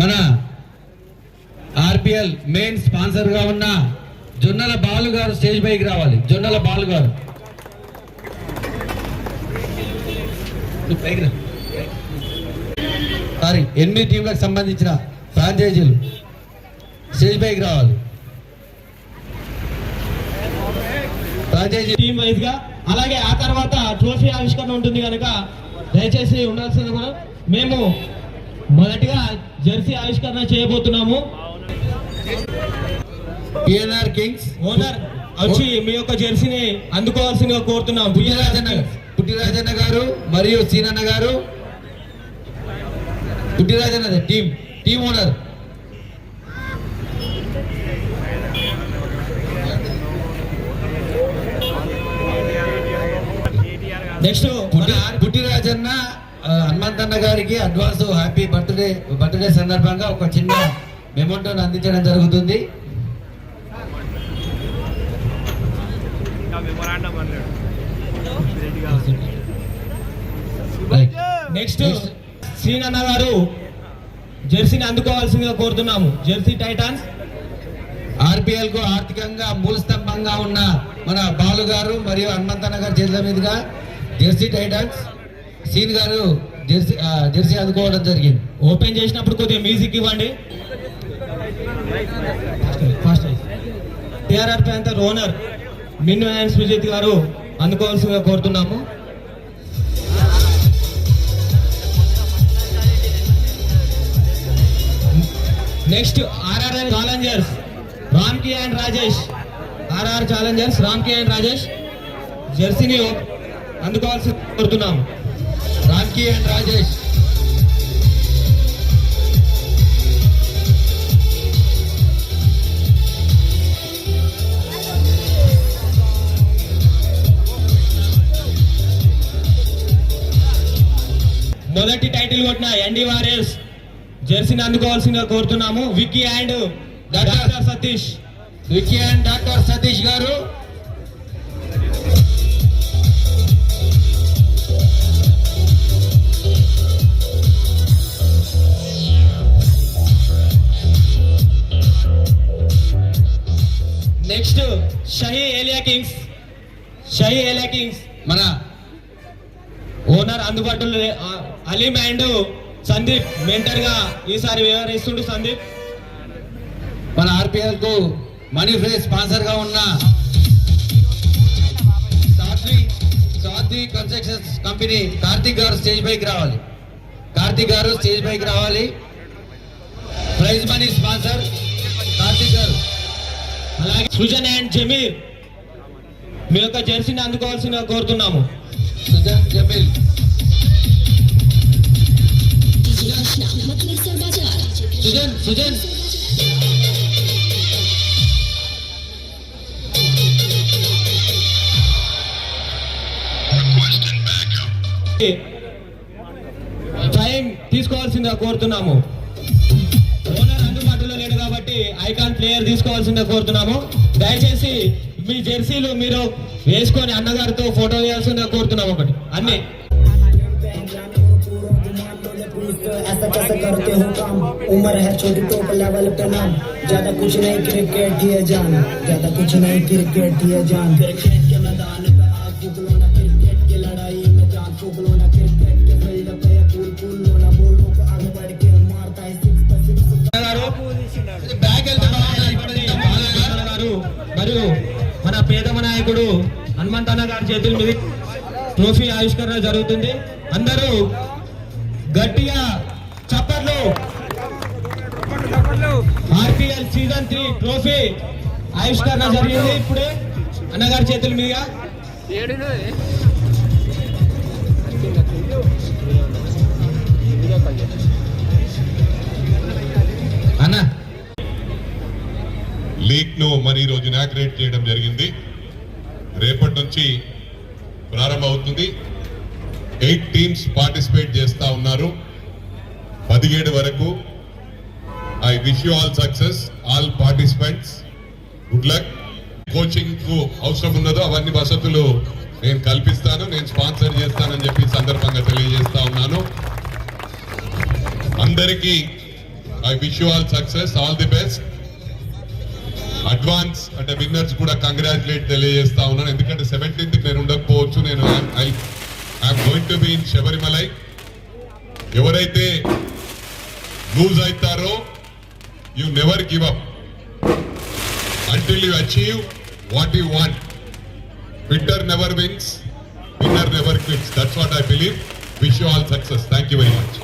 మన RPL main స్పాన్సర్గా ఉన్న జొన్నల బాలు గారు స్టేజ్ పైకి రావాలి. జొన్నల బాలు గారు. సారీ ఎనిమిది టీంలకు సంబంధించిన ఫ్రాంచైజీలు స్టేజ్ పైకి రావాలి. ఫ్రాంచైజీ టీమ్ వైజ్గా. అలాగే ఆ తర్వాత ట్రోఫీ ఆవిష్కరణ ఉంటుంది కనుక దయచేసి ఉండాల్సింది కూడా. మేము మొదటిగా జెర్సీ ఆవిష్కరణ చేయబోతున్నాము. పిఎన్ఆర్ కింగ్స్ ఓనర్ వచ్చి మీ యొక్క జెర్సీని అందుకోవాల్సిందిగా కోరుతున్నాం. పుట్టిరాజన్న పుట్టిరాజన్న గారు మరియు సీనన్న గారు. Puttirajanna team team owner next Putti Puttirajanna Hanumanthanna గారికి అడ్వాన్స్ హ్యాపీ బర్త్డే బర్త్డే సందర్భంగా ఒక చిన్న మెమోటోని అందించడం జరుగుతుంది. నెక్స్ట్ సీనన్న గారు జెర్సీని అందుకోవాల్సిందిగా కోరుతున్నాము. జెర్సీ టైటాన్స్ ఆర్పిఎల్కు ఆర్థికంగా మూల స్తంభంగా ఉన్న మన బాలు గారు మరియు హనుమంతన్న గారి చేతుల మీదుగా జెర్సీ టైటన్స్ సీన్ గారు జెర్సీ జెర్సీ అందుకోవడం జరిగింది. ఓపెన్ చేసినప్పుడు కొద్దిగా మ్యూజిక్ ఇవ్వండి. TRR panther owner Minnu and Sujith గారు అందుకోవాల్సిందిగా కోరుతున్నాము. Next RR challengers Ramki and Rajesh. RR challengers Ramki and Rajesh. జెర్సీని అందుకోవాల్సి కోరుతున్నాము. అండ్ రాజేష్. మొదటి టైటిల్ కొట్టిన ఎన్డి వారియర్స్ జెర్సీని అందుకోవాల్సిందిగా కోరుతున్నాము. Vicky and doctor Satish. Vicky and doctor Satish గారు నెక్స్ట్ షహీ ఏలియా కింగ్స్. షహీ ఏలియా కింగ్స్. మన ఓనర్ అందుబాటులో అలీమ్ అలీం అండ్ సందీప్ మెంటర్గా ఈసారి వ్యవహరిస్తుండు సందీప్. మన ఆర్పిఎల్కు మనీ ఫ్రీ స్పాన్సర్గా ఉన్న సాత్వి సాత్వి కన్స్ట్రక్షన్స్ కంపెనీ కార్తిక్ గారు స్టేజ్ పైకి రావాలి. కార్తిక్ గారు స్టేజ్ పైకి రావాలి. Prize money sponsor. అలాగే సృజన్ అండ్ జమీర్ మీ యొక్క జెర్సీని అందుకోవాల్సిందిగా కోరుతున్నాము. సుజన్ జమీల్. సుజన్ సుజన్. టైం తీసుకోవాల్సిందిగా కోరుతున్నాము. ఐకాన్ ప్లేయర్ తీసుకోవాల్సిందిగా కోరుతున్నాము దయచేసి మీ జెర్సీలు మీరు వేసుకొని అన్నగారితో ఫోటో వేయాల్సిందిగా కోరుతున్నాము ఒకటి అన్ని ऐसा कैसे करते हो काम उम्र है छोटी टॉप लेवल पे नाम ज्यादा कुछ नहीं क्रिकेट दिए जान ज्यादा कुछ नहीं क्रिकेट दिए जान क्रिकेट के मैदान మరియు మన పేదమ నాయకుడు హనుమంతన్న గారి చేతుల మీద ట్రోఫీ ఆవిష్కరణ జరుగుతుంది. అందరూ గట్టిగా చప్పట్లు. ఆర్పిఎల్ సీజన్ త్రీ ట్రోఫీ ఆవిష్కరణ జరిగింది ఇప్పుడే. అన్నగారి చేతుల మీద. లీగ్ను మరి ఈరోజు ఇనాగ్రేట్ చేయడం జరిగింది. రేపటి నుంచి ప్రారంభమవుతుంది. ఎయిట్ టీమ్స్ పార్టిసిపేట్ చేస్తూ ఉన్నారు. పదిహేడు వరకు I wish you all success all participants. Good luck. కోచింగ్కు అవసరం ఉన్నదో అవన్నీ వసతులు నేను కల్పిస్తాను నేను స్పాన్సర్ చేస్తానని చెప్పి సందర్భంగా తెలియజేస్తా ఉన్నాను. అందరికీ I wish you all success all the best. Advance అంటే విన్నర్స్ కూడా కంగ్రాచులేట్ తెలియజేస్తా ఉన్నాను. ఎందుకంటే సెవెంటీన్త్ నేను ఉండకపోవచ్చు. నేను I going to been Sabarimala ఎవరైతే లూజ్ అవుతారో you never give up until you achieve what you want winner never wins winner never quits that's what I believe wish you all success thank you very much